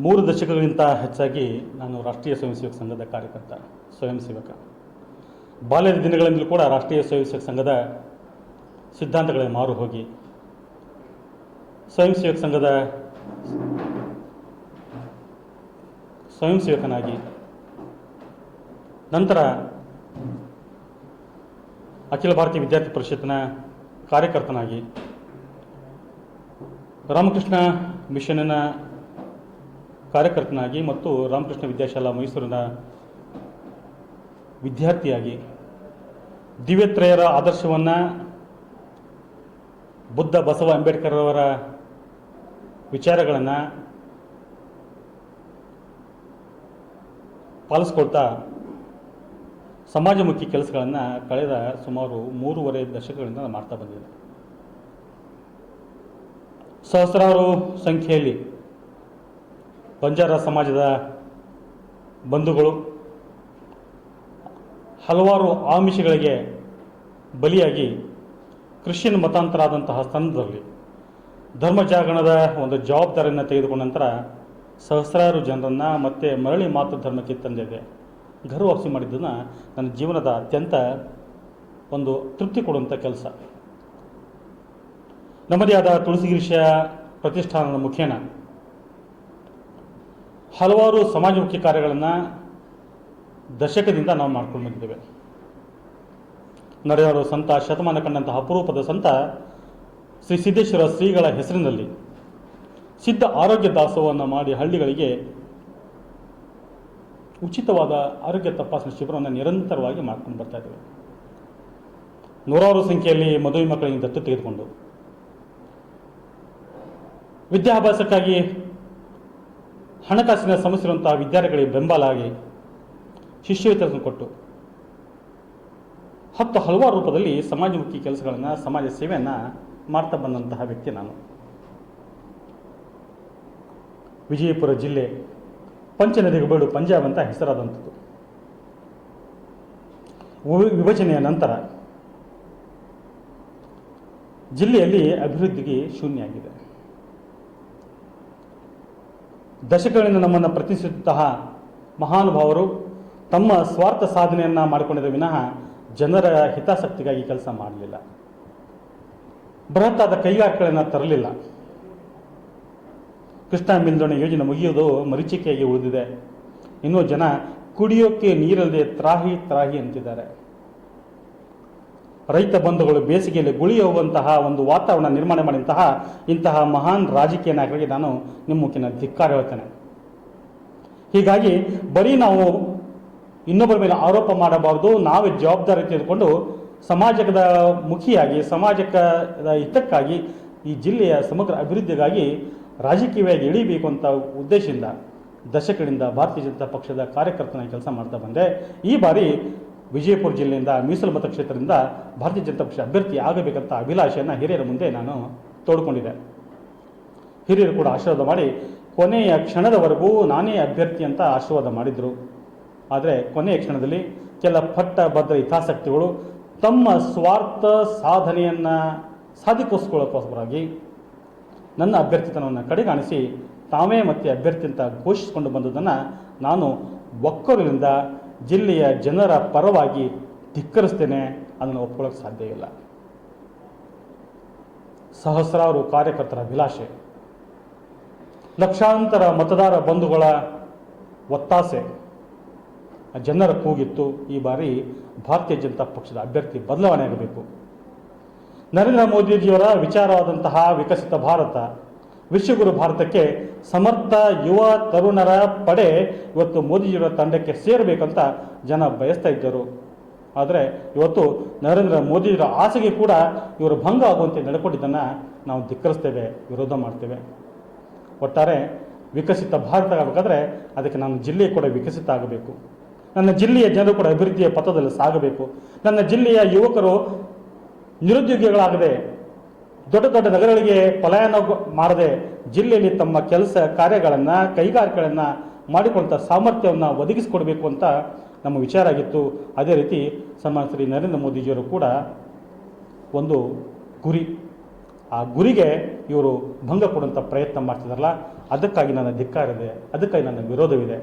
ಮೂರು ದಶಕಗಳಿಗಿಂತ ಹೆಚ್ಚಾಗಿ ನಾನು ರಾಷ್ಟ್ರೀಯ ಸ್ವಯಂ ಸೇವಕ ಸಂಘದ ಕಾರ್ಯಕರ್ತ ಸ್ವಯಂ ಸೇವಕ ಬಾಲ್ಯದ ದಿನಗಳಿಂದಲೂ ಕೂಡ ರಾಷ್ಟ್ರೀಯ ಸ್ವಯಂ ಸೇವಕ ಸಂಘದ ಸಿದ್ಧಾಂತಗಳಿಗೆ ಮಾರು ಹೋಗಿ. ಸ್ವಯಂ ಸೇವಕ ಸಂಘದ ಸ್ವಯಂ ಸೇವಕನಾಗಿ ನಂತರ ಅಖಿಲ ಭಾರತೀಯ ವಿದ್ಯಾರ್ಥಿ ಪರಿಷತ್ನ ಕಾರ್ಯಕರ್ತನಾಗಿ ರಾಮಕೃಷ್ಣ ಮಿಷನ್ನ ಕಾರ್ಯಕರ್ತನಾಗಿ ಮತ್ತು ರಾಮಕೃಷ್ಣ ವಿದ್ಯಾಶಾಲಾ ಮೈಸೂರಿನ ವಿದ್ಯಾರ್ಥಿಯಾಗಿ ದಿವ್ಯತ್ರಯರ ಆದರ್ಶವನ್ನು ಬುದ್ಧ ಬಸವ ಅಂಬೇಡ್ಕರ್ ಅವರ ವಿಚಾರಗಳನ್ನು ಪಾಲಿಸ್ಕೊಳ್ತಾ ಸಮಾಜಮುಖಿ ಕೆಲಸಗಳನ್ನು ಕಳೆದ ಸುಮಾರು ಮೂರುವರೆ ದಶಕಗಳಿಂದ ಮಾಡ್ತಾ ಬಂದಿದ್ದೆ ಸಹಸ್ರಾರು ಸಂಖ್ಯೆಯಲ್ಲಿ ಬಂಜಾರ ಸಮಾಜದ ಬಂಧುಗಳು ಹಲವಾರು ಆಮಿಷಗಳಿಗೆ ಬಲಿಯಾಗಿ ಕ್ರಿಶ್ಚಿಯನ್ ಮತಾಂತರ ಆದಂತಹ ಸ್ಥಾನದಲ್ಲಿ ಧರ್ಮ ಜಾಗರಣದ ಒಂದು ಜವಾಬ್ದಾರಿಯನ್ನು ತೆಗೆದುಕೊಂಡ ನಂತರ ಸಹಸ್ರಾರು ಜನರನ್ನು ಮತ್ತೆ ಮರಳಿ ಮಾತೃ ಧರ್ಮಕ್ಕೆ ತಂದಿದೆ. ಗರ್ವಾಸಿ ಮಾಡಿದ್ದನ್ನು ನನ್ನ ಜೀವನದ ಅತ್ಯಂತ ಒಂದು ತೃಪ್ತಿ ಕೊಡುವಂಥ ಕೆಲಸ. ನಮ್ಮದೇ ಆದ ತುಳಸಿಗಿರೀಶ ಪ್ರತಿಷ್ಠಾನದ ಮುಖೇನ ಹಲವಾರು ಸಮಾಜಮುಖಿ ಕಾರ್ಯಗಳನ್ನು ದಶಕದಿಂದ ನಾವು ಮಾಡ್ಕೊಂಡು ಬಂದಿದ್ದೇವೆ. ನಡೆಯಾರು ಸಂತ, ಶತಮಾನ ಕಂಡಂತಹ ಅಪರೂಪದ ಸಂತ ಶ್ರೀ ಸಿದ್ದೇಶ್ವರ ಶ್ರೀಗಳ ಹೆಸರಿನಲ್ಲಿ ಸಿದ್ಧ ಆರೋಗ್ಯ ದಾಸೋಹವನ್ನು ಮಾಡಿ ಹಳ್ಳಿಗಳಿಗೆ ಉಚಿತವಾದ ಆರೋಗ್ಯ ತಪಾಸಣೆ ಶಿಬಿರವನ್ನು ನಿರಂತರವಾಗಿ ಮಾಡ್ಕೊಂಡು ಬರ್ತಾ ಇದ್ದೇವೆ. ನೂರಾರು ಸಂಖ್ಯೆಯಲ್ಲಿ ಮದುವೆ ಮಕ್ಕಳಿಗೆ ದತ್ತು ತೆಗೆದುಕೊಂಡು ವಿದ್ಯಾಭ್ಯಾಸಕ್ಕಾಗಿ ಹಣಕಾಸಿನ ಸಮಸ್ಯೆ ಇರುವಂತಹ ವಿದ್ಯಾರ್ಥಿಗಳಿಗೆ ಬೆಂಬಲ ಆಗಿ ಶಿಷ್ಯವೇತನ ಕೊಟ್ಟು ಹತ್ತು ಹಲವಾರು ರೂಪದಲ್ಲಿ ಸಮಾಜಮುಖಿ ಕೆಲಸಗಳನ್ನು ಸಮಾಜ ಸೇವೆಯನ್ನು ಮಾಡ್ತಾ ಬಂದಂತಹ ವ್ಯಕ್ತಿ ನಾನು. ವಿಜಯಪುರ ಜಿಲ್ಲೆ ಪಂಚನದಿಗೆ ಬೀಡು ಪಂಜಾಬ್ ಅಂತ ಹೆಸರಾದಂಥದ್ದು. ವಿಭಜನೆಯ ನಂತರ ಜಿಲ್ಲೆಯಲ್ಲಿ ಅಭಿವೃದ್ಧಿಗೆ ಶೂನ್ಯ ಆಗಿದೆ. ದಶಕಗಳಿಂದ ನಮ್ಮನ್ನು ಪ್ರತಿನಿಧಿಸುತ್ತಹ ಮಹಾನುಭಾವರು ತಮ್ಮ ಸ್ವಾರ್ಥ ಸಾಧನೆಯನ್ನು ಮಾಡಿಕೊಂಡಿದ್ದ ವಿನಃ ಜನರ ಹಿತಾಸಕ್ತಿಗಾಗಿ ಕೆಲಸ ಮಾಡಲಿಲ್ಲ. ಬೃಹತ್ತಾದ ಕೈಗಾರಿಕೆಗಳನ್ನು ತರಲಿಲ್ಲ. ಕೃಷ್ಣ ಮೇಲ್ದಂಡೆ ಯೋಜನೆ ಮುಗಿಯೋದು ಮರೀಚಿಕೆಯಾಗಿ ಉಳಿದಿದೆ. ಇನ್ನೂ ಜನ ಕುಡಿಯೋಕ್ಕೆ ನೀರಲ್ಲದೆ ತ್ರಾಹಿ ತ್ರಾಹಿ ಅಂತಿದ್ದಾರೆ. ರೈತ ಬಂಧುಗಳು ಬೇಸಿಗೆಯಲ್ಲಿ ಗುಳಿ ಒಂದು ವಾತಾವರಣ ನಿರ್ಮಾಣ ಮಾಡಿದಂತಹ ಇಂತಹ ಮಹಾನ್ ರಾಜಕೀಯ ನಾಯಕರಿಗೆ ನಾನು ನಿಮ್ಮ ಮುಖ್ಯನ ಧಿಕ್ಕಾರ ಹೇಳ್ತೇನೆ. ಹೀಗಾಗಿ ಬರೀ ನಾವು ಇನ್ನೊಬ್ಬರ ಮೇಲೆ ಆರೋಪ ಮಾಡಬಾರದು, ನಾವೇ ಜವಾಬ್ದಾರಿ ತೆಗೆದುಕೊಂಡು ಸಮಾಜದ ಮುಖಿಯಾಗಿ ಸಮಾಜಕ್ಕೆ ಹಿತಕ್ಕಾಗಿ ಈ ಜಿಲ್ಲೆಯ ಸಮಗ್ರ ಅಭಿವೃದ್ಧಿಗಾಗಿ ರಾಜಕೀಯವಾಗಿ ಇಳಿಬೇಕು ಅಂತ ಉದ್ದೇಶದಿಂದ ದಶಕಗಳಿಂದ ಭಾರತೀಯ ಜನತಾ ಪಕ್ಷದ ಕಾರ್ಯಕರ್ತನಾಗಿ ಕೆಲಸ ಮಾಡ್ತಾ ಬಂದೆ. ಈ ಬಾರಿ ವಿಜಯಪುರ ಜಿಲ್ಲೆಯಿಂದ ಮೀಸಲು ಮತಕ್ಷೇತ್ರದಿಂದ ಭಾರತೀಯ ಜನತಾ ಪಕ್ಷ ಅಭ್ಯರ್ಥಿ ಆಗಬೇಕಂತ ಅಭಿಲಾಷೆಯನ್ನು ಹಿರಿಯರ ಮುಂದೆ ನಾನು ತೋಡ್ಕೊಂಡಿದ್ದೆ. ಹಿರಿಯರು ಕೂಡ ಆಶೀರ್ವಾದ ಮಾಡಿ ಕೊನೆಯ ಕ್ಷಣದವರೆಗೂ ನಾನೇ ಅಭ್ಯರ್ಥಿ ಅಂತ ಆಶೀರ್ವಾದ ಮಾಡಿದರು. ಆದರೆ ಕೊನೆಯ ಕ್ಷಣದಲ್ಲಿ ಕೆಲ ಪಟ್ಟ ಭದ್ರ ಹಿತಾಸಕ್ತಿಗಳು ತಮ್ಮ ಸ್ವಾರ್ಥ ಸಾಧನೆಯನ್ನು ಸಾಧಿಕೋಸ್ಕೊಳ್ಳೋಕ್ಕೋಸ್ಕರವಾಗಿ ನನ್ನ ಅಭ್ಯರ್ಥಿತನವನ್ನು ಕಡೆಗಾಣಿಸಿ ತಾವೇ ಮತ್ತೆ ಅಭ್ಯರ್ಥಿ ಅಂತ ಘೋಷಿಸಿಕೊಂಡು ಬಂದದನ್ನು ನಾನು ಒಕ್ಕೊರಲಿಂದ ಜಿಲ್ಲೆಯ ಜನರ ಪರವಾಗಿ ಧಿಕ್ಕರಿಸ್ತೇನೆ, ಅದನ್ನು ಒಪ್ಕೊಳ್ಳೋಕೆ ಸಾಧ್ಯ ಇಲ್ಲ. ಸಹಸ್ರಾರು ಕಾರ್ಯಕರ್ತರ ಅಭಿಲಾಷೆ. ಲಕ್ಷಾಂತರ ಮತದಾರ ಬಂಧುಗಳ ಒತ್ತಾಸೆ. ಜನರ ಕೂಗಿತ್ತು. ಈ ಬಾರಿ ಭಾರತೀಯ ಜನತಾ ಪಕ್ಷದ ಅಭ್ಯರ್ಥಿ ಬದಲಾವಣೆ ಆಗಬೇಕು ನರೇಂದ್ರ ಮೋದಿಜಿಯವರ ವಿಚಾರವಾದಂತಹ ವಿಕಸಿತ ಭಾರತ ವಿಶ್ವಗುರು ಭಾರತಕ್ಕೆ ಸಮರ್ಥ ಯುವ ತರುಣರ ಪಡೆ ಇವತ್ತು ಮೋದಿಜಿಯವರ ತಂಡಕ್ಕೆ ಸೇರಬೇಕಂತ ಜನ ಬಯಸ್ತಾ ಇದ್ದರು. ಆದರೆ ಇವತ್ತು ನರೇಂದ್ರ ಮೋದಿಯವರ ಆಸೆಗೆ ಕೂಡ ಇವರು ಭಂಗ ಆಗುವಂತೆ ನಡ್ಕೊಂಡಿದ್ದನ್ನು ನಾವು ಧಿಕ್ಕರಿಸ್ತೇವೆ, ವಿರೋಧ ಮಾಡ್ತೇವೆ. ಒಟ್ಟಾರೆ ವಿಕಸಿತ ಭಾರತ ಆಗಬೇಕಾದ್ರೆ ಅದಕ್ಕೆ ನನ್ನ ಜಿಲ್ಲೆ ಕೂಡ ವಿಕಸಿತ ಆಗಬೇಕು. ನನ್ನ ಜಿಲ್ಲೆಯ ಜನರು ಕೂಡ ಅಭಿವೃದ್ಧಿಯ ಪಥದಲ್ಲಿ ಸಾಗಬೇಕು. ನನ್ನ ಜಿಲ್ಲೆಯ ಯುವಕರು ನಿರುದ್ಯೋಗಿಗಳಾಗದೆ ದೊಡ್ಡ ದೊಡ್ಡ ನಗರಗಳಿಗೆ ಪಲಾಯನ ಮಾಡದೆ ಜಿಲ್ಲೆಯಲ್ಲಿ ತಮ್ಮ ಕೆಲಸ ಕಾರ್ಯಗಳನ್ನು, ಕೈಗಾರಿಕೆಗಳನ್ನು ಮಾಡಿಕೊಂಡ ಸಾಮರ್ಥ್ಯವನ್ನು ಒದಗಿಸಿಕೊಡಬೇಕು ಅಂತ ನಮ್ಮ ವಿಚಾರ ಆಗಿತ್ತು. ಅದೇ ರೀತಿ ಸನ್ಮಾನ ಶ್ರೀ ನರೇಂದ್ರ ಮೋದಿಜಿಯವರು ಕೂಡ ಒಂದು ಗುರಿ. ಆ ಗುರಿಗೆ ಇವರು ಭಂಗ ಕೊಡುವಂಥ ಪ್ರಯತ್ನ ಮಾಡ್ತಿದಾರಲ್ಲ, ಅದಕ್ಕಾಗಿ ನನ್ನ ಧಿಕ್ಕಾರ ಇದೆ, ಅದಕ್ಕಾಗಿ ನನ್ನ ವಿರೋಧವಿದೆ.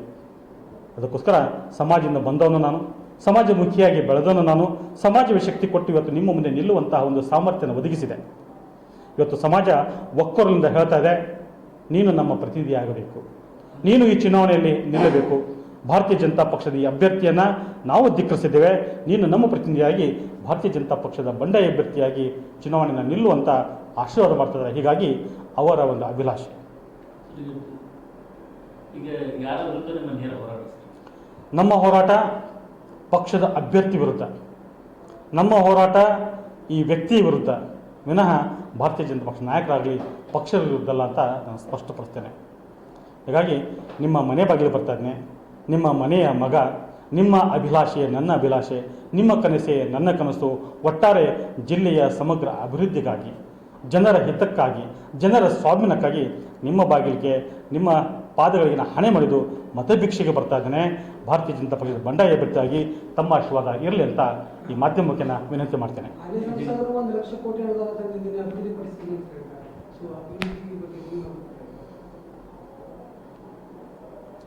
ಅದಕ್ಕೋಸ್ಕರ ಸಮಾಜದಿಂದ ಬಂದವನು ನಾನು, ಸಮಾಜಮುಖಿಯಾಗಿ ಬೆಳೆದವನು ನಾನು, ಸಮಾಜವೇ ಶಕ್ತಿ ಕೊಟ್ಟು ಇವತ್ತು ನಿಮ್ಮ ಮುಂದೆ ನಿಲ್ಲುವಂತಹ ಒಂದು ಸಾಮರ್ಥ್ಯನ ಒದಗಿಸಿದೆ. ಇವತ್ತು ಸಮಾಜ ಒಕ್ಕೊರಲಿಂದ ಹೇಳ್ತಾ ಇದೆ ನೀನು ನಮ್ಮ ಪ್ರತಿನಿಧಿಯಾಗಬೇಕು ನೀನು ಈ ಚುನಾವಣೆಯಲ್ಲಿ ನಿಲ್ಲಬೇಕು. ಭಾರತೀಯ ಜನತಾ ಪಕ್ಷದ ಈ ಅಭ್ಯರ್ಥಿಯನ್ನು ನಾವು ಧಿಕ್ಕರಿಸಿದ್ದೇವೆ. ನೀನು ನಮ್ಮ ಪ್ರತಿನಿಧಿಯಾಗಿ ಭಾರತೀಯ ಜನತಾ ಪಕ್ಷದ ಬಂಡಾಯ ಅಭ್ಯರ್ಥಿಯಾಗಿ ಚುನಾವಣೆಯನ್ನು ನಿಲ್ಲುವಂತ ಆಶೀರ್ವಾದ ಮಾಡ್ತಿದ್ದಾರೆ ಹೀಗಾಗಿ ಅವರ ಒಂದು ಅಭಿಲಾಷೆ. ನಮ್ಮ ಹೋರಾಟ ಪಕ್ಷದ ಅಭ್ಯರ್ಥಿ ವಿರುದ್ಧ. ನಮ್ಮ ಹೋರಾಟ ಈ ವ್ಯಕ್ತಿ ವಿರುದ್ಧ. ವಿನಃ ಭಾರತೀಯ ಜನತಾ ಪಕ್ಷ ನಾಯಕರಾಗಲಿ ಪಕ್ಷದ ವಿರುದ್ಧಲ್ಲ ಅಂತ ನಾನು ಸ್ಪಷ್ಟಪಡಿಸ್ತೇನೆ. ಹೀಗಾಗಿ ನಿಮ್ಮ ಮನೆ ಬಾಗಿಲು ಬರ್ತಾ ಇದ್ದೇನೆ ನಿಮ್ಮ ಮನೆಯ ಮಗ, ನಿಮ್ಮ ಅಭಿಲಾಷೆ, ನನ್ನ ಅಭಿಲಾಷೆ, ನಿಮ್ಮ ಕನಸೆ, ನನ್ನ ಕನಸು, ಒಟ್ಟಾರೆ ಜಿಲ್ಲೆಯ ಸಮಗ್ರ ಅಭಿವೃದ್ಧಿಗಾಗಿ, ಜನರ ಹಿತಕ್ಕಾಗಿ, ಜನರ ಸ್ವಾಧೀನಕ್ಕಾಗಿ ನಿಮ್ಮ ಬಾಗಿಲಿಗೆ, ನಿಮ್ಮ ಪಾದಗಳಿಗೆ ಹಣೆ ಮಾಡಿದು ಮತಭಿಕ್ಷೆಗೆ ಬರ್ತಾ ಇದ್ದಾನೆ. ಭಾರತೀಯ ಜನತಾ ಪಕ್ಷದ ಬಂಡಾಯ ಅಭ್ಯರ್ಥಿಯಾಗಿ ತಮ್ಮ ಆಶೀರ್ವಾದ ಇರಲಿ ಅಂತ ಈ ಮಾಧ್ಯಮಕ್ಕೆ ನಾನು ವಿನಂತಿ ಮಾಡ್ತೇನೆ. ಸಂಸದರು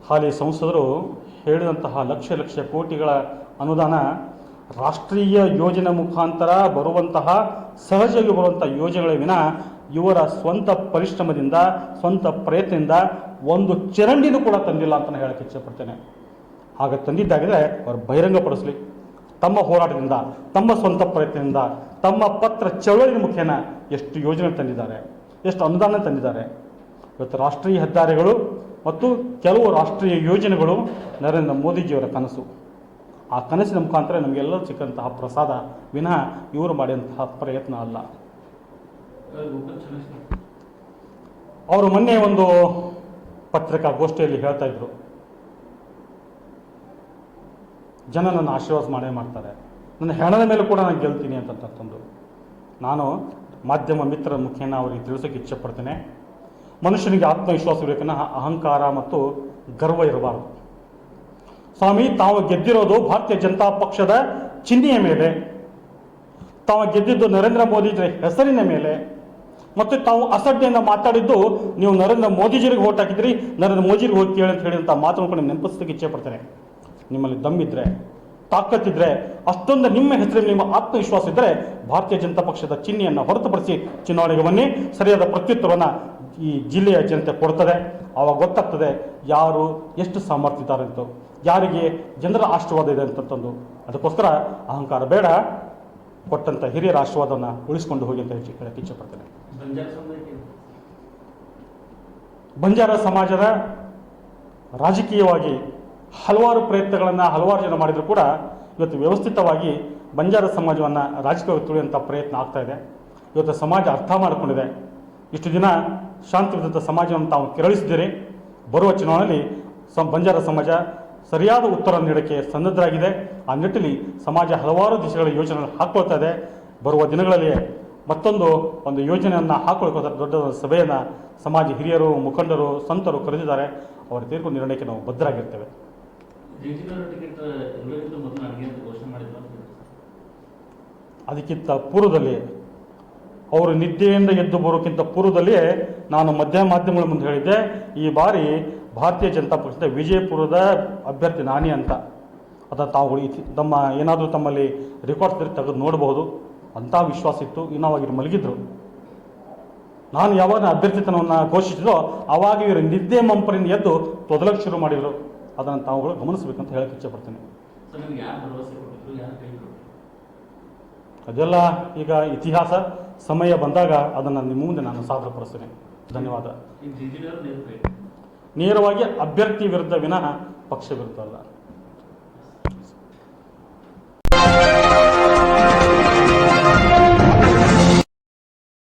ಹಾಲಿ ಸಂಸದರು ಹೇಳಿದಂತಹ ಲಕ್ಷ ಲಕ್ಷ ಕೋಟಿಗಳ ಅನುದಾನ ರಾಷ್ಟ್ರೀಯ ಯೋಜನೆ ಮುಖಾಂತರ ಬರುವಂತಹ ಸಹಜವಾಗಿ ಬರುವಂತಹ ಯೋಜನೆಗಳ ವಿನ ಇವರ ಸ್ವಂತ ಪರಿಶ್ರಮದಿಂದ, ಸ್ವಂತ ಪ್ರಯತ್ನದಿಂದ ಒಂದು ಚರಂಡಿನೂ ಕೂಡ ತಂದಿಲ್ಲ ಅಂತ ನಾನು ಹೇಳಕ್ಕೆ ಇಚ್ಛೆಪಡ್ತೇನೆ. ಹಾಗೆ ತಂದಿದ್ದಾಗಿದ್ರೆ ಅವರು ಬಹಿರಂಗಪಡಿಸಲಿ. ತಮ್ಮ ಹೋರಾಟದಿಂದ, ತಮ್ಮ ಸ್ವಂತ ಪ್ರಯತ್ನದಿಂದ, ತಮ್ಮ ಪತ್ರ ಚಳವಳಿಯ ಮುಖೇನ ಎಷ್ಟು ಯೋಜನೆ ತಂದಿದ್ದಾರೆ, ಎಷ್ಟು ಅನುದಾನ ತಂದಿದ್ದಾರೆ. ಇವತ್ತು ರಾಷ್ಟ್ರೀಯ ಹೆದ್ದಾರಿಗಳು ಮತ್ತು ಕೆಲವು ರಾಷ್ಟ್ರೀಯ ಯೋಜನೆಗಳು ನರೇಂದ್ರ ಮೋದಿಜಿಯವರ ಕನಸು. ಆ ಕನಸಿನ ಮುಖಾಂತರ ನಮಗೆಲ್ಲರೂ ಸಿಕ್ಕಂತಹ ಪ್ರಸಾದ ವಿನಃ ಇವರು ಮಾಡಿದಂತಹ ಪ್ರಯತ್ನ ಅಲ್ಲ. ಅವರು ಮೊನ್ನೆ ಒಂದು ಪತ್ರಿಕಾಗೋಷ್ಠಿಯಲ್ಲಿ ಹೇಳ್ತಾ ಇದ್ರು. ಜನ ನನ್ನ ಆಶೀರ್ವಾದ ಮಾಡೇ ಮಾಡ್ತಾರೆ. ನನ್ನ ಹೆಣದ ಮೇಲೆ ಕೂಡ ನಾನು ಗೆಲ್ತೀನಿ ಅಂತಂತಂದು ನಾನು ಮಾಧ್ಯಮ ಮಿತ್ರರ ಮುಖೇನ ಅವರಿಗೆ ತಿಳಿಸೋಕೆ ಇಚ್ಛೆ ಪಡ್ತೇನೆ ಮನುಷ್ಯನಿಗೆ ಆತ್ಮವಿಶ್ವಾಸ ಇರಬೇಕನ್ನ ಅಹಂಕಾರ ಮತ್ತು ಗರ್ವ ಇರಬಾರದು. ಸ್ವಾಮಿ, ತಾವು ಗೆದ್ದಿರೋದು ಭಾರತೀಯ ಜನತಾ ಪಕ್ಷದ ಚಿಹ್ನೆಯ ಮೇಲೆ, ತಾವು ಗೆದ್ದಿದ್ದು ನರೇಂದ್ರ ಮೋದಿ ಹೆಸರಿನ ಮೇಲೆ ಮತ್ತು ತಾವು ಅಸಡ್ಡೆಯಿಂದ ಮಾತಾಡಿದ್ದು ನೀವು ನರೇಂದ್ರ ಮೋದಿಜಿರಿಗೆ ಓಟ್ ಹಾಕಿದ್ರಿ. ನರೇಂದ್ರ ಮೋದಿಜಿಗೆ ಹೋಗಿ ಕೇಳಿ ಅಂತ ಹೇಳಿದಂಥ ಮಾತನ್ನು ಕೂಡ ನೆನಪಿಸೋದಕ್ಕೆ ಇಚ್ಛೆ ಪಡ್ತಾರೆ ನಿಮ್ಮಲ್ಲಿ ದಮ್ಮಿದ್ರೆ ತಾಕತ್ತಿದ್ರೆ ಅಷ್ಟೊಂದು ನಿಮ್ಮ ಹೆಸರಲ್ಲಿ ನಿಮ್ಮ ಆತ್ಮವಿಶ್ವಾಸ ಇದ್ದರೆ ಭಾರತೀಯ ಜನತಾ ಪಕ್ಷದ ಚಿಹ್ನೆಯನ್ನು ಹೊರತುಪಡಿಸಿ ಚುನಾವಣೆಗೆ ಬನ್ನಿ. ಸರಿಯಾದ ಪ್ರತ್ಯುತ್ತರವನ್ನು ಈ ಜಿಲ್ಲೆಯ ಜನತೆ ಕೊಡ್ತದೆ. ಆವಾಗ ಗೊತ್ತಾಗ್ತದೆ ಯಾರು ಎಷ್ಟು ಸಾಮರ್ಥ್ಯ ಇದ್ದಾರೆ ಅಂತ. ಯಾರಿಗೆ ಜನರ ಆಶೀರ್ವಾದ ಇದೆ ಅಂತಂದು ಅದಕ್ಕೋಸ್ಕರ ಅಹಂಕಾರ ಬೇಡ. ಕೊಟ್ಟಂಥ ಹಿರಿಯರ ಆಶೀರ್ವಾದವನ್ನು ಉಳಿಸ್ಕೊಂಡು ಹೋಗಿ ಅಂತ ಹೆಚ್ಚು ಹೇಳಕ್ಕೆ ಇಚ್ಛೆಪಡ್ತೇನೆ. ಬಂಜಾರ ಸಮಾಜದ ರಾಜಕೀಯವಾಗಿ ಹಲವಾರು ಪ್ರಯತ್ನಗಳನ್ನು ಹಲವಾರು ಜನ ಮಾಡಿದರೂ ಕೂಡ ಇವತ್ತು ವ್ಯವಸ್ಥಿತವಾಗಿ ಬಂಜಾರ ಸಮಾಜವನ್ನು ರಾಜಕೀಯವಾಗಿ ತುಳಿಯುವಂಥ ಪ್ರಯತ್ನ ಆಗ್ತಾ ಇದೆ. ಇವತ್ತು ಸಮಾಜ ಅರ್ಥ ಮಾಡಿಕೊಂಡಿದೆ. ಇಷ್ಟು ದಿನ ಶಾಂತಿಯುತ ಸಮಾಜವನ್ನು ತಾವು ಕೆರಳಿಸಿದ್ದೀರಿ. ಬರುವ ಚುನಾವಣೆಯಲ್ಲಿ ಸಂ ಬಂಜಾರ ಸಮಾಜ ಸರಿಯಾದ ಉತ್ತರ ನೀಡೋಕ್ಕೆ ಸನ್ನದ್ಧರಾಗಿದೆ. ಆ ನಿಟ್ಟಿನಲ್ಲಿ ಸಮಾಜ ಹಲವಾರು ದಿಶೆಗಳ ಯೋಜನೆಗಳನ್ನು ಹಾಕ್ಕೊಳ್ತಾ ಇದೆ. ಬರುವ ದಿನಗಳಲ್ಲಿ ಮತ್ತೊಂದು ಒಂದು ಯೋಜನೆಯನ್ನು ಹಾಕೊಳ್ಳೋಕೆ ದೊಡ್ಡ ಸಭೆಯನ್ನು ಸಮಾಜ ಹಿರಿಯರು ಮುಖಂಡರು ಸಂತರು ಕರೆದಿದ್ದಾರೆ. ಅವರ ತೀರ್ಪು ನಿರ್ಣಯಕ್ಕೆ ನಾವು ಬದ್ಧರಾಗಿರ್ತೇವೆ. ಅದಕ್ಕಿಂತ ಪೂರ್ವದಲ್ಲಿ ಅವರು ನಿದ್ದೆಯಿಂದ ಎದ್ದು ಬರೋಕ್ಕಿಂತ ಪೂರ್ವದಲ್ಲಿಯೇ ನಾನು ಮಧ್ಯ ಮಾಧ್ಯಮಗಳ ಮುಂದೆ ಹೇಳಿದ್ದೆ. ಈ ಬಾರಿ ಭಾರತೀಯ ಜನತಾ ಪಕ್ಷದ ವಿಜಯಪುರದ ಅಭ್ಯರ್ಥಿ ನಾನಿ ಅಂತ. ಅದ ತಾವು ಇತಿ- ತಮ್ಮ ಏನಾದರೂ ತಮ್ಮಲ್ಲಿ ರೆಕಾರ್ಡ್ಸ್ ತೆಗೆದು ನೋಡಬಹುದು. ಅಂಥ ವಿಶ್ವಾಸ ಇತ್ತು. ಇನ್ನೂ ಮಲಗಿದ್ರು. ನಾನು ಯಾವಾಗ ಅಭ್ಯರ್ಥಿತನವನ್ನು ಘೋಷಿಸಿದೋ ಆವಾಗ ಇವರು ನಿದ್ದೆ ಮಂಪರಿಂದ ಎದ್ದು ತೊದಲಕ್ಕೆ ಶುರು ಮಾಡಿದರು. ಅದನ್ನು ತಾವುಗಳು ಗಮನಿಸಬೇಕಂತ ಹೇಳಕ್ಕೆ ಇಚ್ಛೆಪಡ್ತೇನೆ ಅದೆಲ್ಲ ಈಗ ಇತಿಹಾಸ ಸಮಯ ಬಂದಾಗ ಅದನ್ನು ನಿಮ್ಮ ಮುಂದೆ ನಾನು ಸಾದರಪಡಿಸ್ತೇನೆ. ಧನ್ಯವಾದ. ನೇರವಾಗಿ ಅಭ್ಯರ್ಥಿ ವಿರುದ್ಧ ವಿನಃ ಪಕ್ಷ ವಿರುದ್ಧ ಅಲ್ಲ.